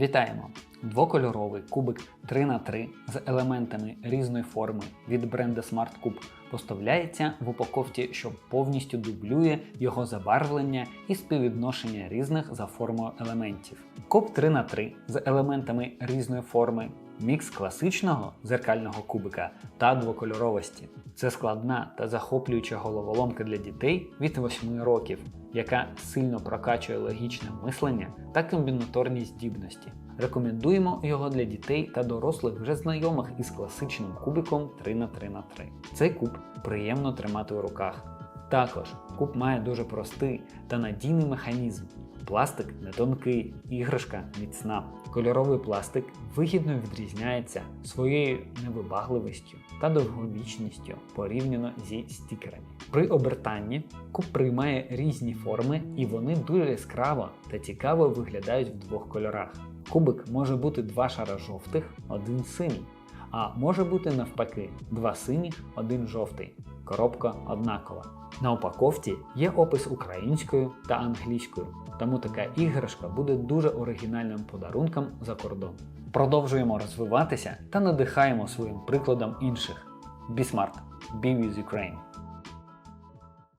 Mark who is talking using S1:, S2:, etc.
S1: Вітаємо! Двокольоровий кубик 3х3 з елементами різної форми від бренду Smart Cube поставляється в упаковці, що повністю дублює його забарвлення і співвідношення різних за формою елементів. Куб 3х3 з елементами різної форми, мікс класичного зеркального кубика та двокольоровості. Це складна та захоплююча головоломка для дітей від 8 років, яка сильно прокачує логічне мислення та комбінаторні здібності. Рекомендуємо його для дітей та дорослих вже знайомих із класичним кубиком 3х3х3. Цей куб приємно тримати у руках. Також куб має дуже простий та надійний механізм. Пластик не тонкий, іграшка міцна. Кольоровий пластик вигідно відрізняється своєю невибагливістю та довговічністю порівняно зі стікерами. При обертанні куб приймає різні форми і вони дуже яскраво та цікаво виглядають в двох кольорах. Кубик може бути два шара жовтих, один синій, а може бути навпаки два синіх, один жовтий. Коробка однакова. На упаковці є опис українською та англійською, тому така іграшка буде дуже оригінальним подарунком за кордон. Продовжуємо розвиватися та надихаємо своїм прикладом інших. Be smart, be with Ukraine!